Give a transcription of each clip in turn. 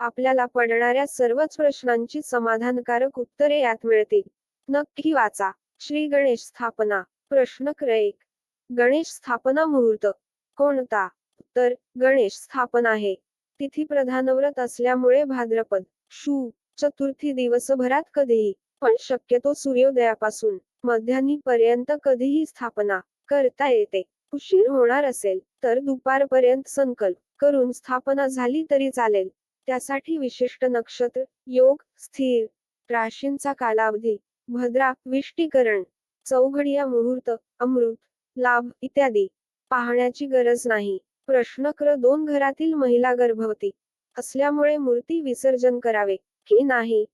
आपल्याला पडणाऱ्या सर्वच प्रश्नांची समाधानकारक उत्तरे यात मिळतील. नक्की वाचा. श्री गणेश स्थापना. प्रश्न क्रय गणेश स्थापना मुहूर्त. कोणता? तर गणेश स्थापना आहे. तिथी प्रधान व्रत असल्यामुळे भाद्रपद. शु. चतुर्थी दिवसभरात कधीही. पण शक्यतो सूर्योदयापासून. मध्यानी पर्यंत कधीही स्थापना करता येते. उशीर होणार असेल तर दुपारपर्यंत संकल्प करून स्थापना झाली तरी चालेल. त्यासाठी विशिष्ट नक्षत्र योग स्थिर राशींचा कालावधी भद्रा विष्टीकरण चौघडिया मुहूर्त अमृत लाभ इत्यादी. पाहण्याची गरज नाही. प्रश्न क्र दोन घरातील महिला गर्भवती असल्यामुळे मूर्ती विसर्जन करावे की नाही?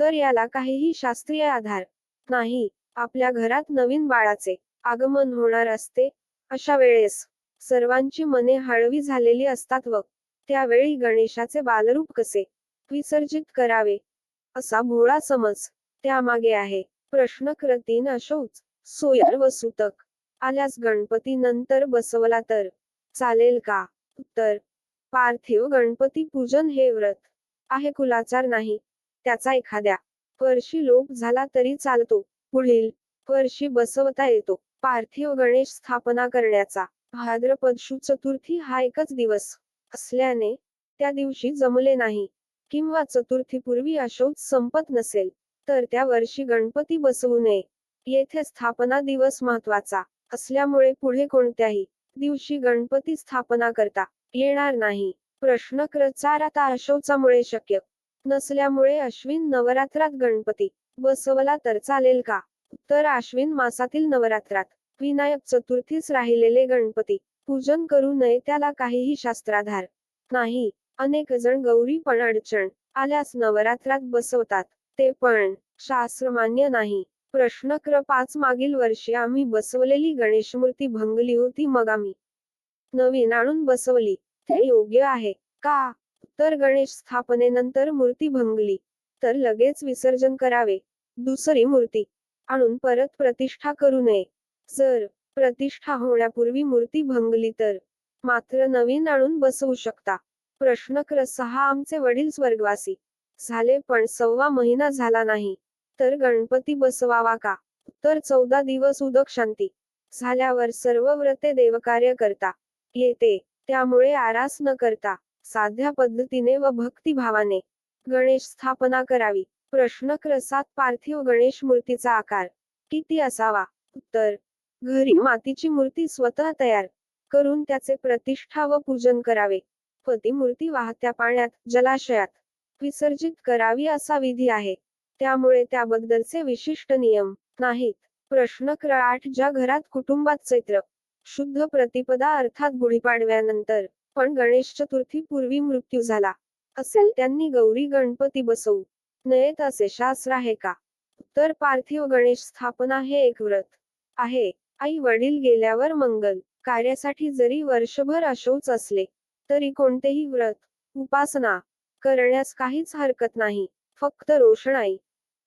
तर याला काहीही शास्त्रीय आधार नाही. आपल्या घरात नवीन बाळाचे आगमन होणार असते अशा वेळेस सर्वांची मने हळवी झालेली असतात व त्यावेळी गणेशाचे बालरूप कसे विसर्जित करावे? असा भोळा समज त्यामागे आहे. प्रश्न क्रतीन अशोच सोयर व सुतक. आल्यास गणपती नंतर बसवला तर चालेल का? उत्तर पार्थिव गणपती पूजन हे व्रत आहे कुलाचार नाही. त्याचा एखाद्या वर्षी लोप झाला तरी चालतो. पुढील वर्षी बसवता येतो. पार्थिव गणेश स्थापना करण्याचा भाद्रपद शु चतुर्थी हा एकच दिवस असल्याने त्या दिवशी जमले नाही किंवा चतुर्थीपूर्वी अशोक संपत नसेल तर त्या वर्षी गणपती बसवू नये. येथे स्थापना दिवस महत्त्वाचा असल्यामुळे पुढे कोणत्याही दिवशी गणपती स्थापना करता येणार नाही. प्रश्न क्र चार आता अशौचामुळे शक्य नसल्यामुळे अश्विन नवरात्रात गणपती बसवला तर चालेल का? उत्तर अश्विन मासातील नवरात्रात विनायक चतुर्थीस राहिलेले गणपती पूजन करू नये त्याला काहीही शास्त्राधार नाही. अनेक जण गौरी पण अडचण आल्यास नवरात्रात बसवतात. ते पण शास्त्रमान्य नाही. प्रश्न क्र पाच मागील वर्षी आम्ही बसवलेली गणेश मूर्ती भंगली होती मग आम्ही नवीन आणून बसवली. ते योग्य आहे का? तर गणेश स्थापनेनंतर मूर्ती भंगली. तर लगेच विसर्जन करावे. दुसरी मूर्ती आणून परत प्रतिष्ठा करू नये. जर प्रतिष्ठा होण्यापूर्वी मूर्ती भंगली तर मात्र नवीन आणून बसवू शकता. प्रश्न क्र सहा आमचे वडील स्वर्गवासी. झाले पण सव्वा महिना झाला नाही. तर गणपती बसवावा का? उत्तर चौदा दिवस उदक शांती. झाल्यावर सर्व व्रते देवकार्य करता. येते. त्यामुळे आरास न करता. साध्या पद्धतीने व भक्तिभावाने. गणेश स्थापना करावी. प्रश्न क्रसात पार्थिव गणेश मूर्तीचा आकार किती असावा? उत्तर घरी मातीची मूर्ती स्वतः तयार करून त्याचे प्रतिष्ठा व पूजन करावे. पती मूर्ती वाहत्या पाण्यात जलाशयात विसर्जित करावी असा विधी आहे. त्यामुळे त्याबद्दलचे विशिष्ट नियम नाहीत. प्रश्न क्र आठ ज्या घरात कुटुंबात चैत्र शुद्ध प्रतिपदा अर्थात गुढीपाडव्यानंतर पण गणेश चतुर्थी पूर्वी मृत्यू झाला असेल त्यांनी गौरी गणपती बसवू नयेत असे शास्त्र आहे का? तर पार्थिव गणेश स्थापना हे एक व्रत आहे. आई वडील गेल्यावर मंगल. कार्यासाठी जरी वर्षभर अशोच असले तरी कोणतेही व्रत उपासना करण्यास काहीच हरकत नाही. फक्त रोषणाई.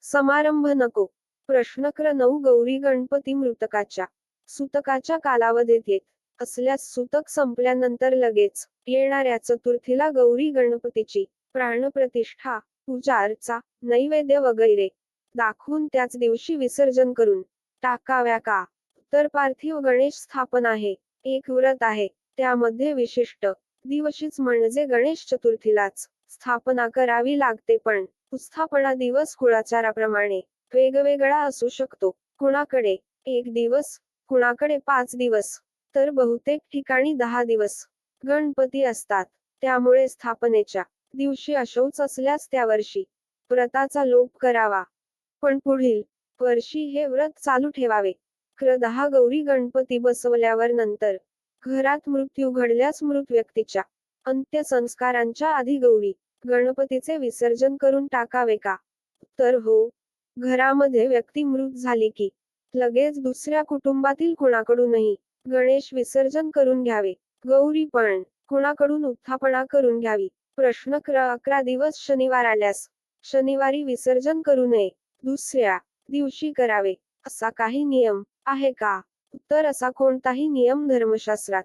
समारंभ नको. प्रश्नक्र नऊ गौरी गणपती मृतकाच्या सुतकाच्या कालावधीत येत. असल्यास सुतक संपल्यानंतर लगेच येणाऱ्या चतुर्थीला गौरी गणपतीची प्राणप्रतिष्ठा पूजा अर्चा नैवेद्य वगैरे दाखवून त्याच दिवशी विसर्जन करून टाकाव्या का? तर पार्थिव गणेश स्थापन आहे एक व्रत आहे त्यामध्ये विशिष्ट दिवशीच म्हणजे गणेश चतुर्थीलाच स्थापना करावी लागते पण स्थापना दिवस कुळाचाराप्रमाणे वेगवेगळा असू शकतो. कुणाकडे एक दिवस कुणाकडे पाच दिवस तर बहुतेक ठिकाणी दहा दिवस गणपती असतात. त्यामुळे स्थापनेच्या दिवशी अशौच असल्यास त्या वर्षी व्रताचा लोप करावा. पण पुढील वर्षी हे व्रत चालू ठेवावे. क्र दहा गौरी गणपती बसवल्यावर नंतर घरात मृत्यू घडल्यास मृत व्यक्तीच्या अंत्यसंस्कारांच्या आधी गौरी गणपतीचे विसर्जन करून टाकावे का? तर हो घरामध्ये व्यक्ती मृत झाली की लगेच दुसऱ्या कुटुंबातील कुणाकडूनही गणेश विसर्जन करून घ्यावे. गौरी पण कुणाकडून उत्थापना करून घ्यावी? प्रश्न अकरा दिवस शनिवार आल्यास शनिवारी विसर्जन करू नये दुसऱ्या दिवशी करावे असा काही नियम आहे का? उत्तर असा कोणताही नियम धर्मशास्त्रात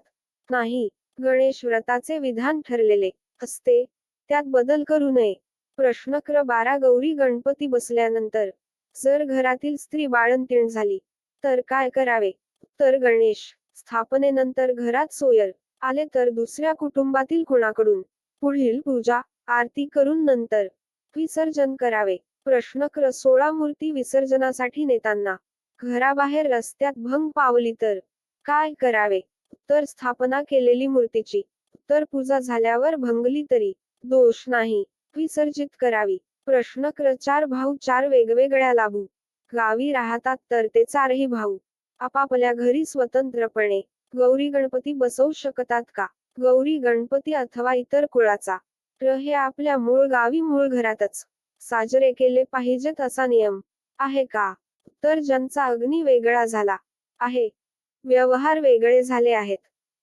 नाही. गणेश व्रताचे विधान ठरलेले असते. त्यात बदल करू नये. प्रश्न क्र बारा गौरी गणपती बसल्यानंतर जर घरातील स्त्री बाळंतीण झाली तर काय करावे? उत्तर गणेश स्थापनेनंतर घरात सोयर आले तर दुसऱ्या कुटुंबातील कुणाकडून पुढील पूजा आरती करून नंतर विसर्जन करावे? प्रश्न क्र सोळा मूर्ती विसर्जनासाठी नेताना घराबाहेर रस्त्यात भंग पावली तर? काय करावे? उत्तर स्थापना केलेली मूर्तीची. तर पूजा झाल्यावर भंगली तरी? दोष नाही. विसर्जित करावी. प्रश्न क्र चार भाऊ चार वेगवेगळ्या लाभू. गावी राहतात तर ते चारही भाऊ. आपापल्या घरी स्वतंत्रपणे. गौरी गणपती बसवू शकतात का? गौरी गणपती अथवा इतर कुळाचा. र हे आपल्या मूळ गावी मूळ घरातच. साजरे केले पाहिजेत असा नियम आहे का? तर ज्यांचा अग्नी वेगळा झाला आहे व्यवहार वेगळे झाले आहेत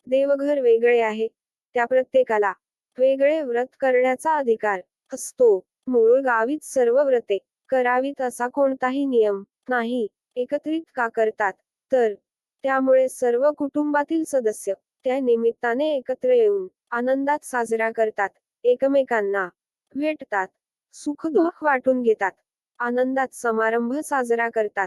देवघर वेगळे आहे त्या प्रत्येकाला वेगळे व्रत करण्याचा अधिकार असतो. मूळ गावीत सर्व व्रते करावीत असा कोणताही नियम नाही एकत्रित का करतात? तर त्यामुळे सर्व कुटुंबातील सदस्य त्या निमित्ताने एकत्र येऊन आनंदात साजरा करतात एकमेकांना भेटतात सुख दुःख वाटून घेतात. आनंदात समारंभ साजरा करतात.